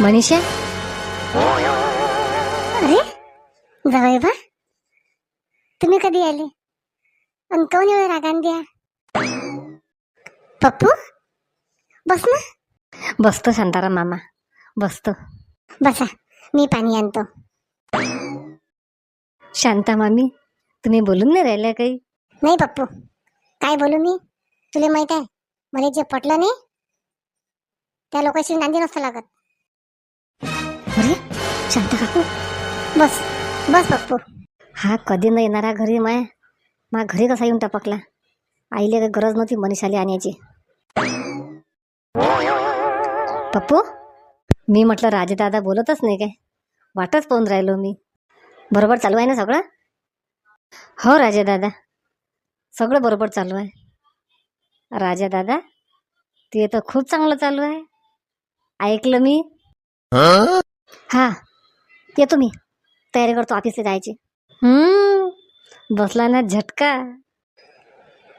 मनीषा? अरे जावई बा. तुम्ही कधी आले? आणि कोण एवढं रागान द्या? पप्पू? बस ना. बसतो शांताराम मामा. बसतो. बसा मी पाणी आणतो. शांता मामी तुम्ही बोलून नाही राहिल्या काही? नाही पप्पू. काय बोलू मी? तुला माहीत आहे मला जे पटलं नाही त्या लोकांशी नांदी नसतं लागत. अरे शांता काकू. बस बस पप्पू हा कधी न येणारा घरी माय. मा घरी कसा येऊन टपकला? आईले काही गरज नव्हती मनीषाली आणण्याची पप्पू मी म्हटलं राजेदादा बोलतच नाही काय? वाटच पाहून राहिलो मी. बरोबर चालू आहे ना सगळं? हो राजेदादा. सगळं बरोबर चालू आहे. राजा दादा ते तर खूप चांगलं चालू आहे. ऐकलं मी? हा येतो मी. तयारी करतो ऑफिसला जायची. हम्म बसला ना झटका.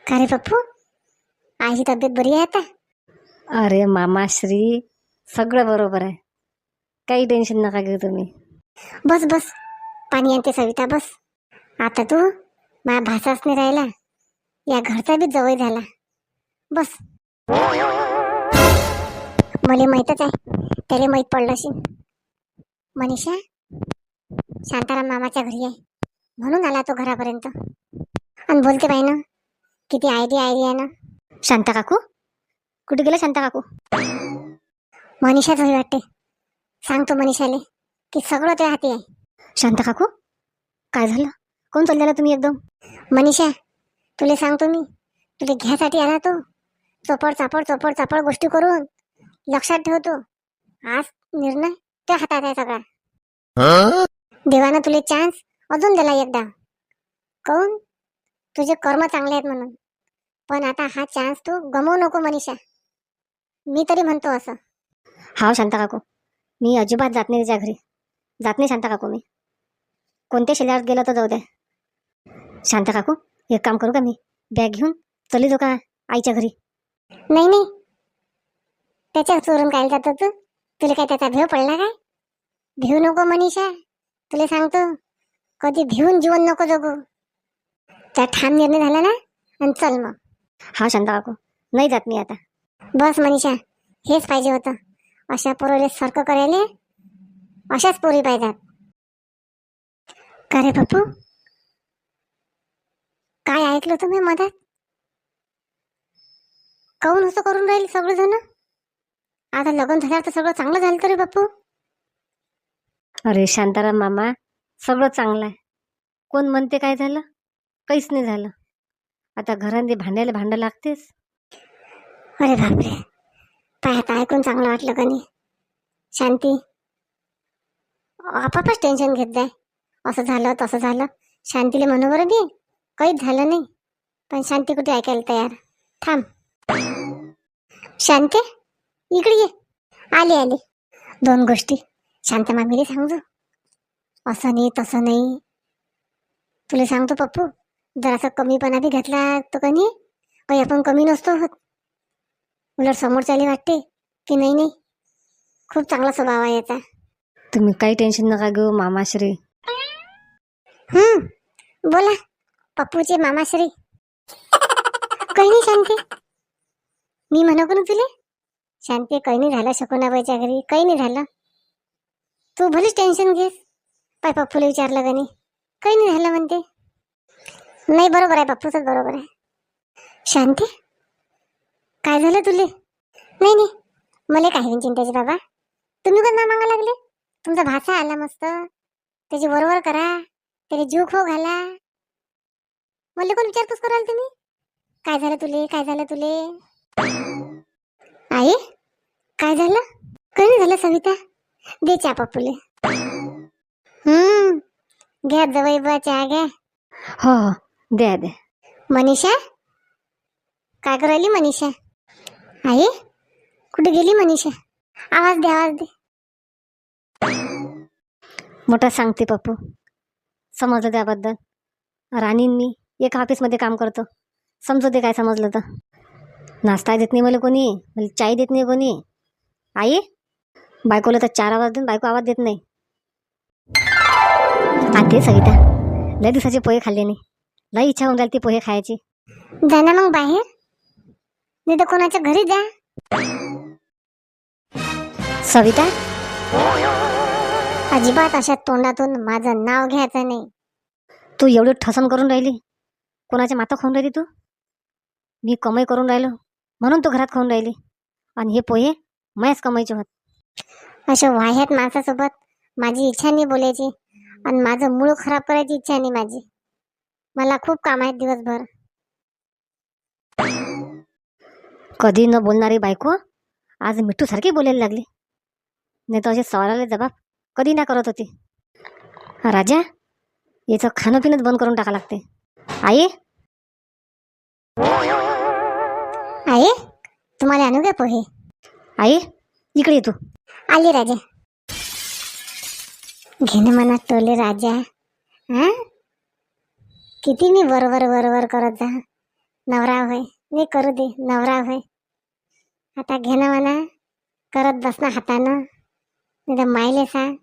का रे पप्पू? आईची तब्येत बरी आहे आता? अरे मामाश्री सगळं बरोबर आहे. काही टेन्शन नका घेऊ तुम्ही. बस बस. पाणी आणते सविता बस. आता तू माझ्या भासाच नाही राहिला. या घरचा बी जवळ झाला. बस. मला माहीतच आहे. त्याला माहीत पडलं असेल. मनीषा शांताराम मामाच्या घरी आहे. म्हणून आला तो घरापर्यंत. आणि बोलते बाई ना किती आयडिया आयडिया आहे ना. शांता काकू? कुठे गेला शांता काकू? मनीषाच हवी वाटते. सांगतो मनीषाले की सगळं त्या हाती आहे. शांता काकू काय झालं? कोण चाललेला तुम्ही एकदम? मनीषा तुला सांगतो मी. तुला घ्यासाठी आला तो. चोपड चापड चोपड चापड गोष्टी करून लक्षात ठेवतो. आज निर्णय त्या हातात आहे सगळा. देवानं तुला चान्स अजून दिला एकदा. काऊन तुझे कर्म चांगले आहेत म्हणून. पण आता हा चान्स तू गमवू नको मनीषा. मी तरी म्हणतो असं. हा शांता काकू. मी अजिबात जात नाही तिच्या घरी. जात नाही शांता काकू मी. कोणत्या शेल्यावर गेलं तर जाऊ द्या शांता काकू एक काम करू का मी? बॅग घेऊन चली जाऊ का आईच्या घरी? नाही नाही. त्याच्या चोरून काय जात तू? तुला काय त्याचा भेव पडला काय? भिवू नको मनीषा तुला सांगतो कधी भिवून जीवन नको जगू. त्या ठाम निर्णय झाला ना? आणि चल मग. हा शांता काकू नाही जात मी आता. बस मनीषा हेच पाहिजे होतं. अशा पोरीले सर्क करायले अशाच पोरी पाहिजेत. का रे पप्पू? काय ऐकलं तुम्ही मधात? काऊन असं करून राहील सगळेजण? आता लग्न झाल्यावर तर सगळं चांगलं झालं तरी बाप्पू अरे शांताराम मामा सगळं चांगलं आहे. कोण म्हणते काय झालं? काहीच नाही झालं. आता घरांनी भांड्याला भांडं लागतेच. अरे बापरे. पाय आता ऐकून चांगलं वाटलं का नाही? शांती आपापच टेन्शन घेत जाय. असं झालं तसं झालं. शांतीला म्हणू बरं दे. काहीच झालं नाही. पण शांती कुठे ऐकायला तयार? थांब. शांते इकडे ये. आली आली. दोन गोष्टी. शांत मामीला सांगतो असं नाही तसं नाही. तुला सांगतो पप्पू जरासा कमीपणा बी घेतला तर का नाही? काही आपण कमी नसतो होत उलट समोरच्याला वाटते की नाही नाही. खूप चांगला स्वभाव आहे याचा. तुम्ही काही टेन्शन नका घेऊ मामाश्री. हम्म बोला पप्पूचे मामाश्री. काही नाही शांती. मी म्हणू का ना तुले? शांती काही नाही झालं शकुनाबाईच्या घरी काही नाही झालं. तू भलीच टेन्शन घेस. पाय पप्पूला विचारलं का नाही काही नाही झालं म्हणते. नाही बरोबर आहे पप्पूच बरोबर आहे. शांती? काय झालं तुले? नाही नाही. मला काही नाही चिंताची बाबा. तुम्ही कोण ना मागा लागले? तुमचा भाचा आला मस्त. त्याची बरोबर करा. त्याला जीव खो घाला. मला कोण विचारपूस कराल तुम्ही? काय झालं तुले? काय झालं तुले? आई? काय झालं? काही नाही झालं सविता. दे चहा पप्पूले. हम्म घ्या जवळ बुवा चहा घ्या. हो हो द्या द्या. मनीषा काय करायली मनीषा? आई कुठे गेली मनीषा? आवाज दे आवाज दे. मोठा सांगते पप्पू. समजलं त्याबद्दल. राणी मी एका ऑफिसमध्ये काम करतो. समजू दे काय समजलं तर. नाश्ता देत नाही मला कोणी मला चाय देत नाही कोणी. आई बायकोला तर चार आवाज देऊन बायको आवाज देत नाही. आणि ते सविता. लय दिवसाचे पोहे खाल्ले नाही. लय इच्छा होऊन राहिली ती पोहे खायची. जा ना मग बाहेर. नाही तर कोणाच्या घरी जा. सविता? अजिबात अशा तोंडातून माझं नाव घ्यायचं नाही. तू एवढी ठसन करून राहिली. कोणाच्या माता खाऊन राहिली तू? मी कमाई करून राहिलो. म्हणून तू घरात खाऊन राहिली. आणि हे पोहे मयाच कमाईचे होत. अशा वाह्यात माणसासोबत माझी इच्छा नाही बोलायची आणि माझं मूळ खराब करायची इच्छा नाही माझी. मला खूप काम आहेत दिवसभर. कधी न बोलणारी बायको आज मिठू सारखी बोलायला लागली. नाही तर असे सवालाले जबाब कधी ना करत होती. राजा याचं खाणं पिणंच बंद करून टाका लागते. आई? आहे तुम्हाला आणू का पोहे? आई इकडे ये तू. आली राजा. घेणं मनात टोले राजा. हा? किती मी वरवर वरवर करत जा. नवरा होय नाही करू दे नवरा होय. आता घेणं म्हणा करत बसणं हातानं. नाही तर मायले सांग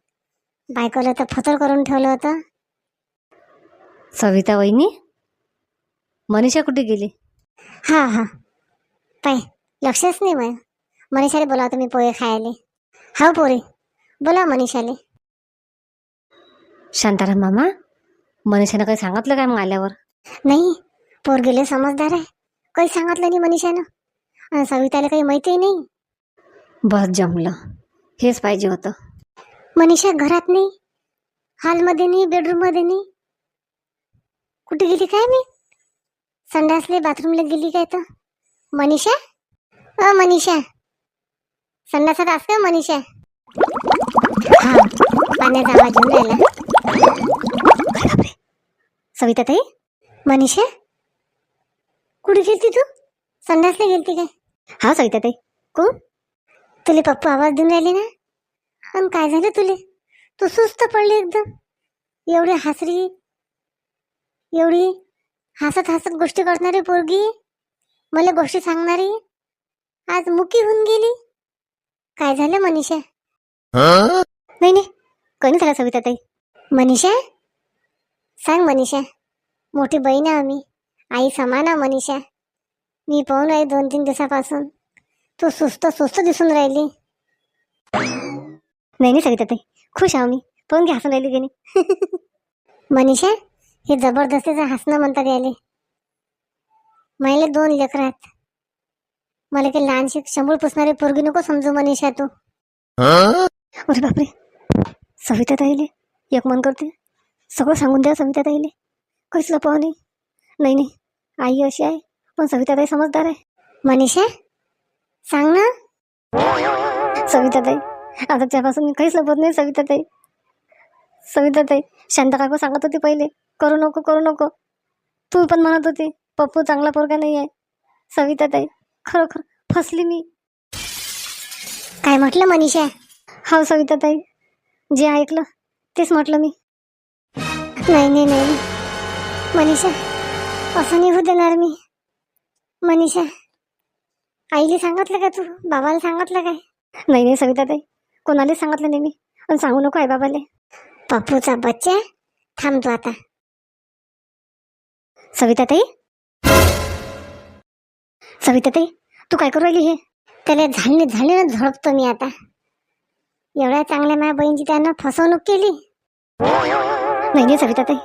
बायकोला तर फतर करून ठेवलं होतं. सविता वहिनी मनीषा कुठे गेली? हा हा. पाय लक्षच नाही मग मनीषाला बोलाव तुम्ही पोहे खायले. हा पोरी. बोला मनीषाले. शांताराम मामा मनीषानं काही सांगितलं काय मग आल्यावर? नाही पोर गेले समजदार आहे. काही सांगितलं नाही मनीषानं. आणि सविताला काही माहिती नाही. बस जमलं. हेच पाहिजे होतं. मनीषा घरात नाही. हॉलमध्ये नाही बेडरूममध्ये नाही. कुठे गेली काय मी? संडासले बाथरूमला गेली काय तर? मनीषा? अ मनीषा. संडासात अस का हो मनीषा? हा पाण्याचा आवाज येऊन राहिला. सविता ताई मनीषा? कुठे गेलती तू? संडासला गेलती काय? हा सविता ताई कोण? तुले पप्पा आवाज देऊन राहिले ना? आणि काय झालं तुले? तू सुस्त पडली एकदम. एवढी हसरी एवढी हसत हसत गोष्टी करणारी पोरगी मला गोष्टी सांगणारी आज मुकी होऊन गेली. काय झालं मनीषा? नाही नाही. कधी झाला सविता ताई मनीषा? सांग मनीषा. मोठी बहीण आहे आम्ही. आई समान आहे मनीषा. मी पाहून आहे दोन तीन दिवसापासून. तू सुस्त सुस्त दिसून राहिली. नाही नाही सविता ताई खुश आहो मी पण घ्या हसून राहिली गेली मनीषा हे जबरदस्तीचं हसणं म्हणतात याले. मला दोन लेकर आहेत. मला काही लहानशी शंभूळ पुसणारी पोरगी नको समजू मनीषा तू अरे बापरे. सविता ताईले एक मन करते सगळं सांगून द्या सविता ताईले काहीच लपवा नाही नाही. आई अशी आहे पण सविता ताई समजदार आहे. मनीषा सांग ना. सविता ताई आता त्यापासून मी काहीच लपवत नाही सविता ताई सविता ताई शांता काकू सांगत होती पहिले करू नको करू नको. तू पण म्हणत होती पप्पू चांगला पोरगा नाही आहे सविता ताई खरोखर फसली मी. काय म्हटलं मनीषा? हा सविता ताई जे ऐकलं तेच म्हटलं मी. नाही नाही नाही. मनीषा असं नाही होऊ देणार मी. मनीषा आईला सांगितलं का तू? बाबाला सांगितलं काय? नाही नाही सविता ताई कोणालाच सांगितलं नाही मी. आणि सांगू नको आई बाबाले. पप्पूचा बच्चा? थांब तू आता. सविता ताई सविता ताई तू काय करू राहिली हे? त्याला झाले झाले ना झडपतो मी आता. एवढ्या चांगल्या माझ्या बहिणीची त्यानं फसवणूक केली. नाही नाही सविता ताई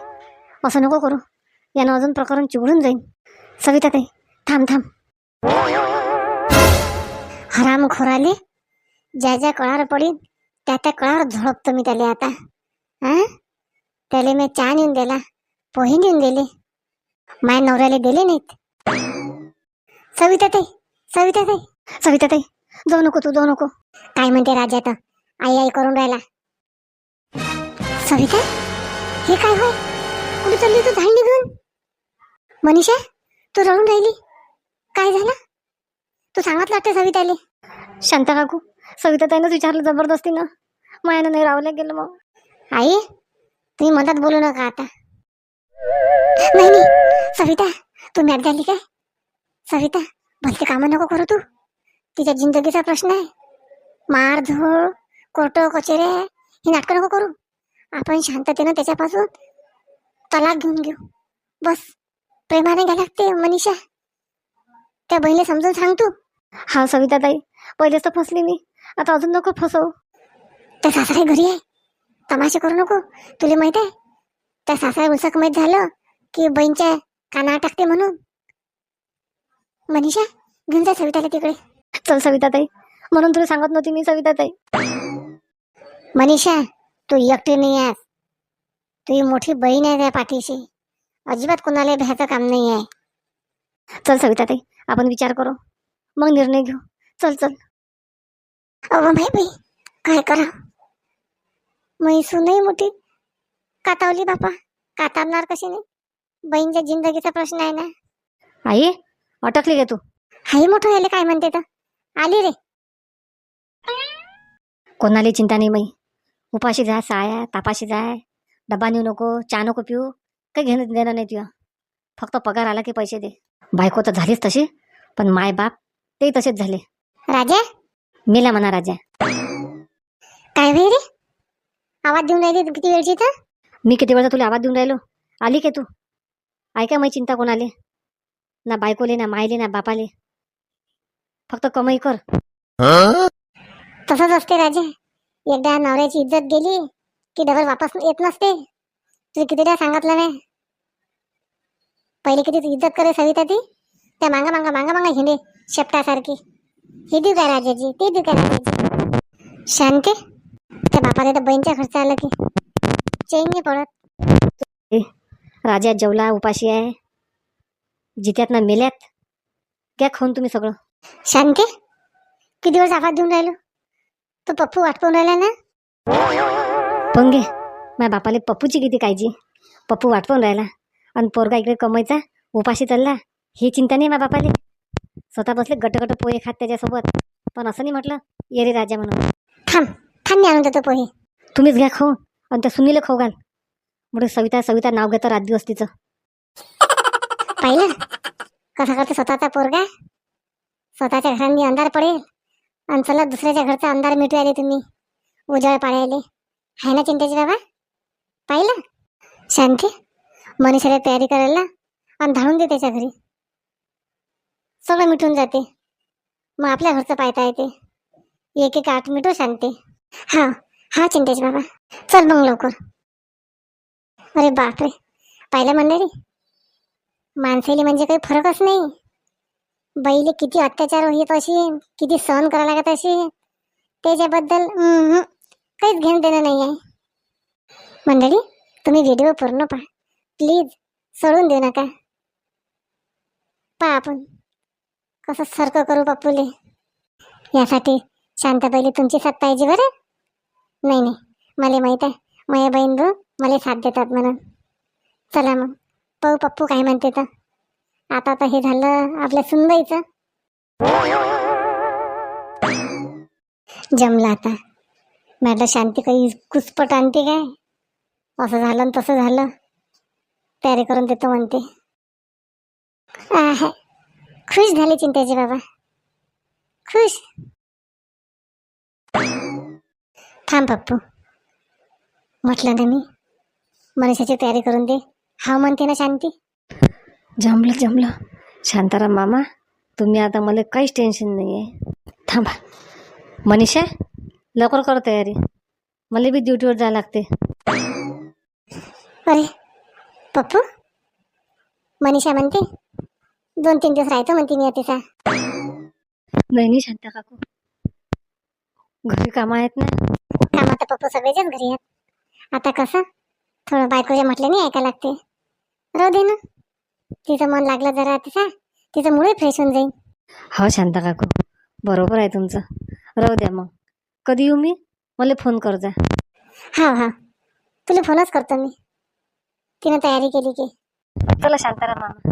असं नको करू. यानं अजून प्रकरण चिघडून जाईन. सविता ताई थांब थांब. हराम खोराले ज्या ज्या कळावर पडीन त्या त्या कळावर झोडपतो मी त्याला आता. हा त्याला मी चहा नेऊन दिला पोहे नेऊन दिले. माय नवऱ्याला दिले नाहीत. सविता ताई सविता ताई. सविता ताई जाऊ नको तू जाऊ नको. काय म्हणते राजा आता? आई आई करून राहिला. सविता हे काय होय? कुठे चालली तू झाली निघून मनीषा तू रडून राहिली? काय झालं? तू सांगत लागते सविताले. शांता काकू सविता ताईनंच विचारलं जबरदस्तीनं मायानं नाही रावल्या गेलं मग. आई तुम्ही मधात बोलू नका आता. नाही नाही. सविता तू मॅट झाली काय? सविता भलते कामं नको करू तू. तिच्या जिंदगीचा प्रश्न आहे. मार झोड कोर्ट कचेरी ही नाटकं नको करू. आपण शांततेनं त्याच्यापासून तलाक घेऊन घेऊ. बस प्रेमाने घ्या लागते मनीषा. त्या बहिणीला समजून सांग तू. हा सविताताई. पहिलेच तर फसली मी. आता अजून नको फसवू. त्या सासरे घरी आहे. तमाशे करू नको. तुला माहीत आहे? त्या सासऱ्या उलसक माहीत झालं की बहीणच्या काना टाकते म्हणून. मनीषा घेऊन जा सविताला तिकडे. चल सविताताई. म्हणून तुला सांगत नव्हती मी सविताताई. मनीषा तू एकटी नाही आहेस. तुझी मोठी बहीण आहे त्या पाठीशी. अजिबात कोणाला भ्यायचं काम नाही आहे. चल सविताताई आपण विचार करू. मग निर्णय घेऊ. चल चल. अहो माही बाई काय करा म्हैसू नाही मोठी. कातावली बापा. कातावणार कशी नाही? बहीणच्या जिंदगीचा प्रश्न आहे ना. आई अटकली गे तू. हाही मोठं यायला काय म्हणते तर? आली रे. कोणाला चिंता नाही माई उपाशी जाय साया तापाशी जाय डबा नेऊ नको चहा नको पिऊ. काही घेणं देणं नाही तुला फक्त पगार आला की पैसे दे. बायको तर झालीच तशी पण माय बाप ते तसेच झाले. राजा? मेला म्हणा राजा. काय रे? आवाज देऊन राहिली किती वेळची तर? मी किती वेळा तुला आवाज देऊन राहिलो? आली के तू? ऐका माही चिंता कोणाले. ना बायकोले ना मायले ना बापाले. फक्त कमाई कर. तसंच असते राजा. एकदा नवऱ्याची इज्जत गेली की डबल वापस येत नसते. तुला कितीदा सांगितलं नाही पहिले किती तू इज्जत करे सविता ती? त्या मांगा मांगा मांगा मांगा हिंडे शेपटासारखी. हे देऊ काय राजाजी? ते देऊ काय राजाजी? शांती त्या बापाला तर बहीणच्या खर्च आलं की. चैन नाही पडत. राजा जेवला उपाशी आहे. जित्यात ना मेल्यात. घ्या खाऊन तुम्ही सगळं. शांती किती दिवस आवाज देऊन राहिलो? तो पप्पू वाट पाहून राहिला ना? पंगे माझ्या बापाले पप्पूची किती काळजी. पप्पू वाटपून राहिला. आणि पोरगा इकडे कमायचा उपाशी चालला. ही चिंता नाही माझ्या बापाले. स्वतः बसले गट गट पोहे खात त्याच्यासोबत. पण असं नाही म्हटलं ये रे राजा म्हणून. थांब थांब मी आणून देतो पोहे. तुम्हीच घ्या खाऊन आणि त्या सुनीला खाऊ घाल. मुळे सविता सविता नाव घेतं रात दिवस तिचं. पाहिलं? कसा करते? स्वतःचा पोरगा? स्वतःच्या घरांनी अंधार पडेल. आणि चला दुसऱ्याच्या घरचा अंधार मिटू आले तुम्ही. उजाळ पाडायले आहे ना चिंतेची बाबा? पाहिलं? शांती? मनीषाला तयारी करायला आणि धाडून दे त्याच्या घरी. सगळं मिटून जाते. मग आपल्या घरचं पाहता येते. एक एक आठ मिटू शांती. हा हा चिंतेश बाबा. चल मग लवकर. अरे बापरे. पाहिलं मंडळी? माणसाले म्हणजे काही फरकच नाही. बैले किती अत्याचार होत अशी किती सहन करावं लागत अशी त्याच्याबद्दल काहीच घेणं देणं नाही आहे. मंडळी तुम्ही व्हिडिओ पूर्ण पहा. प्लीज सोडून देऊ नका. पहा आपण कसं सारखं करू पप्पूले यासाठी शांताबाईले तुमची साथ पाहिजे बरं? नाही नाही. मला माहीत आहे. माझ्या बहीण भाऊ मला साथ देतात म्हणून. चला मग. पाहू पप्पू काय म्हणते तर. आता तर हे झालं आपल्या सुनबाईचं. जमलं आता. म्हटलं शांती काही कुसपट आणते काय? असं झालं आणि तसं झालं. तयारी करून देतो म्हणते. खुश झाले चिंतेचे बाबा. खुश. थांब पप्पू. म्हटलं ना मी. मनुष्याची तयारी करून दे. हा म्हणते ना शांती. जमलं जमलं. शांताराम मामा तुम्ही आता मला काहीच टेन्शन नाही आहे थांबा. मनीषा लवकर कर तयारी. मला बी ड्युटीवर जायला लागते. अरे पप्पू? मनीषा म्हणते दोन तीन दिवस राहायचं म्हणते मी तिचा नाही नाही शांता काकू. घरी कामं आहेत ना? कामात तर पप्पू सगळेच घरी आहेत. आता कसं? थोडं बायकोच्या म्हटल्याने ऐकायला लागते. राहू दे ना. तिचं मन लागलं जरा तिचा. तिचं मुळे फ्रेश होऊन जाईल हो शांता काकू बरोबर आहे तुमचं. राहू द्या मग. कधी येऊ मी? मला फोन कर जा. हा हा. तुला फोनच करतो मी. तिनं तयारी केली की. चला शांताराम मामा.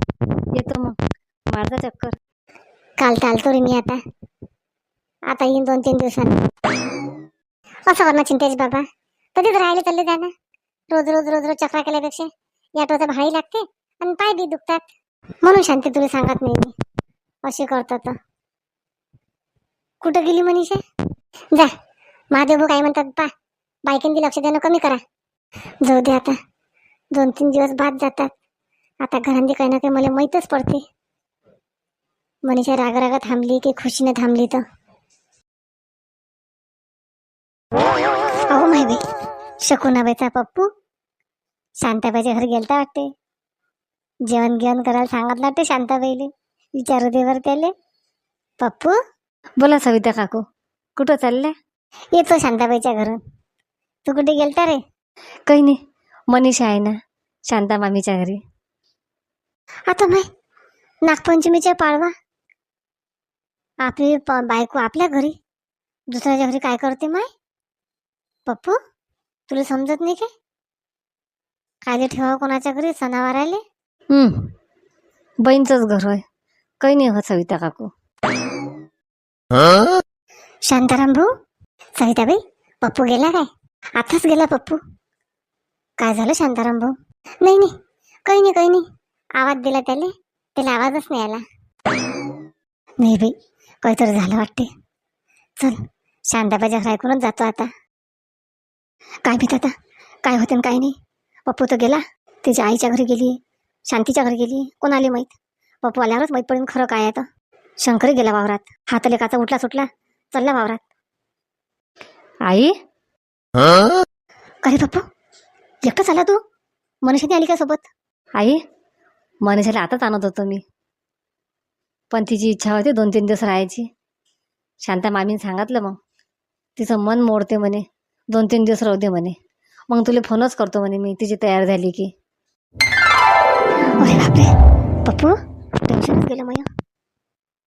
येतो मग. मारजा चक्कर. काल चालतो रे मी आता. आता येईन दोन तीन दिवसांनी. असं करणं चिंतेश बाबा. कधीच राहायला चालले जा ना रोज रोज रोज रोज चक्रा केल्यापेक्षा. याटोचं भारी लागते आणि पाय बी दुखतात. म्हणून शांती तुला सांगत नाही मी. अशी करतात तर कुठं गेली मनीषा? जा. महादेव काय म्हणतात पा. बायकांनी लक्ष देणं कमी करा. जाऊ दे आता. दोन तीन दिवस बाद जातात. आता घरांनी काही ना काही मला माहीतच पडते. मनीषा रागारागा थांबली की खुशीने थांबली तर. अहो माहिती बाई. शकुनाबाईचा पप्पू. शांताबाईच्या घरी गेलता वाटते. जेवण गिवण करायला सांगितलं वाटते शांताबाईले. विचारू दे बरं त्याले. पप्पू? बोला सविता काकू. कुठं चालल्या येतो शांताबाईच्या घरून. तू कुठे गेलता रे? काही नाही. मनीषा आहे ना शांता मामीच्या घरी. आता माय नागपंचमीच्या पाळवा आपली प- बायको आपल्या घरी. दुसऱ्याच्या घरी काय करते माय? पप्पू तुला समजत नाही काय? कायले ठेवा कोणाच्या घरी? सणावार आले? हम्म. बहीणचंच घर आहे काही नाही होत सविता काकू. शांताराम भाऊ सविताबाई पप्पू गेला काय? आताच गेला पप्पू. काय झालं शांताराम भाऊ? नाही नाही. काही नाही काही नाही. आवाज दिला त्याले. त्याला आवाजच नाही आला. नाही बाई काहीतरी झालं वाटते चल शांताबाईच्या घर ऐकूनच जातो आता. काय भीत आता? काय होते काय नाही? पप्पू तर गेला. त्याच्या आईच्या घरी गेली. शांतीच्या घरी गेली. कोण आले माहीत? पप्पू आल्यावरच माहीत पडेल खरं काय आहे तर. शंकरी गेला वावरात. हात काचा उठला सुटला. चालला वावरात. आई? अरे पप्पू एकटाच आला तू? मनुष्याने आली का सोबत? आई मनीषाला आताच आणत होतो मी. पण तिची इच्छा होती दोन तीन दिवस राहायची. शांता मामीने सांगितलं मग. तिचं मन मोडते म्हणे. दोन तीन दिवस राहू दे म्हणे. मग तुला फोनच करतो म्हणे मी तिची तयार झाली की. अरे बापरे. पप्पू टेन्शनच गेलं मग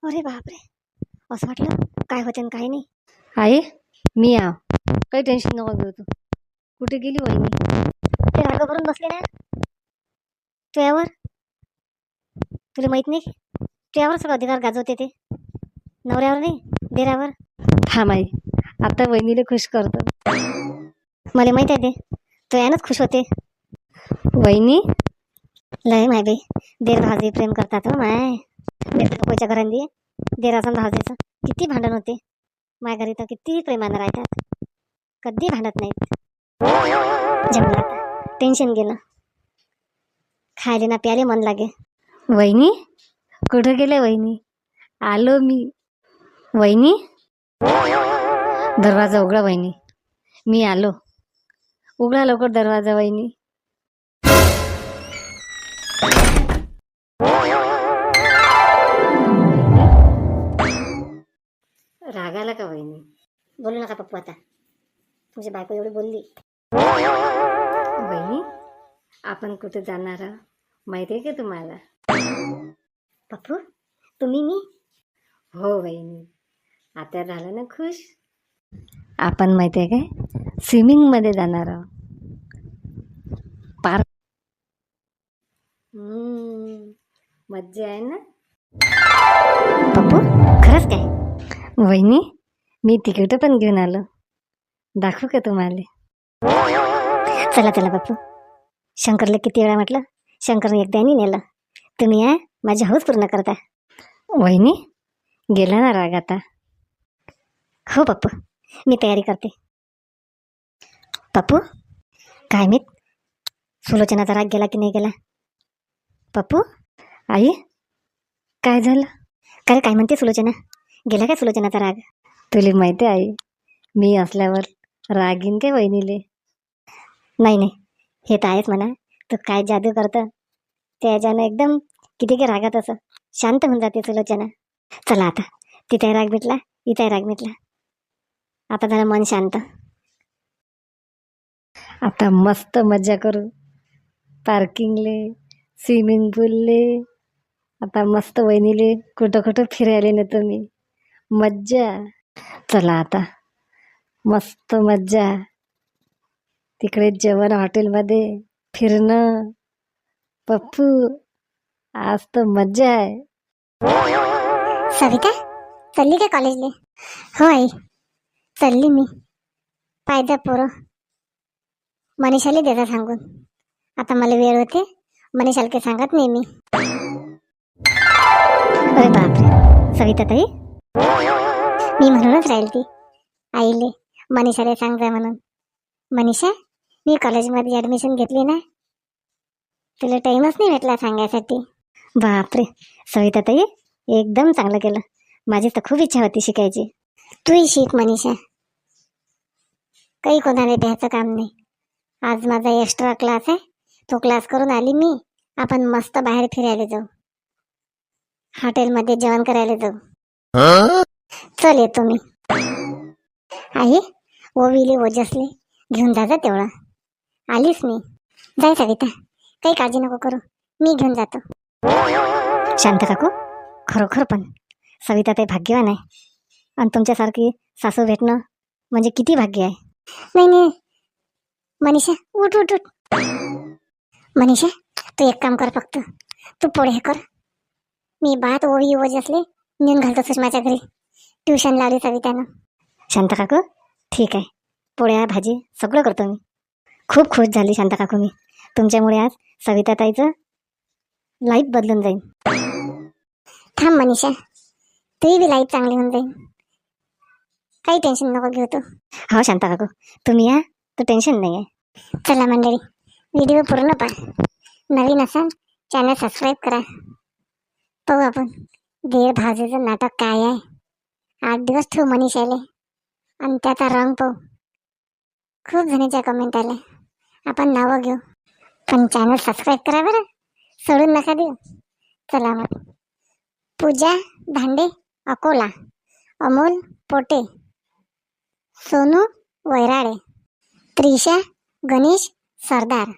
अरे बापरे. असं वाटलं काय होते आणि काय नाही. आई मी आव काही टेन्शन नको घेऊ तू. कुठे गेली वहिनी ते राग भरून बसले ना. तुझ्यावर? तुला माहीत नाही? तुझ्यावर सगळं अधिकार गाजवते ते. नवऱ्यावर नाही देरावर. थांब आई. आता वहिनीला खुश करतो. मला माहीत आहे ते. तो यानंच खुश होते. वहिनी? लय माय बे देर भाजी प्रेम करतात हो माय. देर घरांनी. देराचं आणि किती भांडण होते. माय घरी तर किती प्रेमानं राहतात. कधी भांडत नाहीत. जंगलात टेन्शन गेलं. खायले ना प्याले मन लागे. वहिनी? कुठं गेले वहिनी? आलो मी. वहिनी? दरवाजा उघडा वहिनी. मी आलो. उघडा लवकर दरवाजा वहिनी. रागाला का वहिनी? बोलू नका पप्पू आता. तुमची बायको एवढी बोलली. वहिनी आपण कुठे जाणार माहिती आहे का तुम्हाला? पप्पू तुम्ही मी? हो वहिनी. आता झालं ना खुश? आपण माहिती आहे काय? स्विमिंगमध्ये जाणार आहोत. पार्क. मज्जा आहे ना? पप्पू खरंच काय? वहिनी मी तिकीट पण घेऊन आलो. दाखवू का तुम्हाला? चला चला पप्पू शंकरला किती वेळा म्हटलं? शंकरने एकदा नाही नेलं. तुम्ही आहे माझी हौस पूर्ण करता. वहिनी गेला ना राग आता. हो पप्पू मी तयारी करते. पप्पू? काय मी सुलोचनाचा राग गेला की नाही गेला? पप्पू? आई? काय झालं? काय काय म्हणते सुलोचना गेला काय सुलोचनाचा राग? तुला माहिती आहे आई मी असल्यावर रागीन काय वहिनीले? नाही नाही. हे तर आहेच म्हणा. तू काय जादू करतं? त्याच्यानं एकदम किती काय रागात असं शांत होऊन जाते सुलोचना चला आता. तिथे राग मिटला इथे राग मिटला. आता जरा मन शांत. आता मस्त मजा करू. पार्किंगले स्विमिंग पूलले. आता मस्त वहिनीले कुठं कुठं फिरायला नेतो मी. मज्जा. चला आता. मस्त मज्जा. तिकडे जेवण हॉटेलमध्ये फिरणं. पप्पू आज तर मज्जा आहे. सविता चालली का कॉलेजले? होय चालली मी. पाहिजे पोरं. मनीषाला देता सांगून. आता मला वेळ होते. मनीषाला काही सांगत नाही मी. अरे बापरे. सविता ताई मी म्हणूनच राहील ती. आईले मनीषाला सांग म्हणून. मनीषा मी कॉलेजमध्ये ऍडमिशन घेतली ना? तुला टाईमच नाही भेटला सांगायसाठी. बापरे. सविता ताई एकदम चांगलं केलं. माझी तर खूप इच्छा होती शिकायची. तूही शिक मनीषा. काही कोणाला द्यायचं काम नाही. आज माझा एक्स्ट्रा क्लास आहे. तो क्लास करून आली मी. आपण मस्त बाहेर फिरायला जाऊ. हॉटेलमध्ये जेवण करायला जाऊ. चल येतो मी. आई ओविले ओजसले घेऊन जा तेवढा. आलीस मी. जाय सविता. काही काळजी नको करू. मी घेऊन जातो. शांत काकू. खरोखर पण. सविता ते भाग्यवान आहे. आणि तुमच्यासारखी सासू भेटणं म्हणजे किती भाग्य आहे? नाही नाही. मनीषा उठ उठ उठ. मनीषा तू एक काम कर फक्त. तू पोळे हे कर. मी बात ओवी ओज असले नेऊन घालतो सुषमाच्या घरी. ट्युशन लावली सवितानं शांता काकू ठीक आहे. पोळ्या भाजी सगळं करतो मी. खूप खुश झाली शांता काकू मी. तुमच्यामुळे आज सविता ताईचं लाईफ बदलून जाईल थांब मनीषा तुही बी लाईफ चांगली होऊन जाईल काही टेन्शन नको घेऊ तू. हो शांता काकू तुम्ही या. तर टेन्शन नाही आहे चला मंडळी व्हिडिओ पूर्ण पहा. नवीन असाल चॅनल सबस्क्राईब करा. पाहू आपण दीड भाजीचं नाटक काय आहे? आठ दिवस ठेवू मनीषाले आणि त्याचा रंग पाहू. खूप जणीच्या कमेंट आल्या. आपण नावं घेऊ. पण चॅनल सबस्क्राईब करा बरं. सोडून नका देऊ. चला मग. पूजा धांडे अकोला. अमोल पोटे. सोनू वैराळे त्रिशा गणेश सरदार.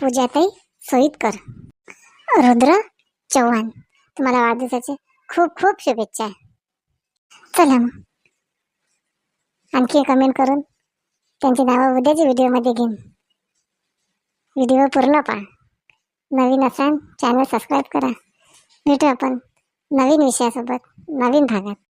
पूजाताई सोईतकर. रुद्र चव्हाण. तुम्हाला वाढदिवसाचे खूप खूप शुभेच्छा. चला मग. आणखी कमेंट करून त्यांची नावं उद्याच्या व्हिडिओमध्ये घेईन. व्हिडिओ पूर्ण पहा. नवीन असाल चॅनल सबस्क्राईब करा. भेटू आपण नवीन विषयासोबत नवीन भागात.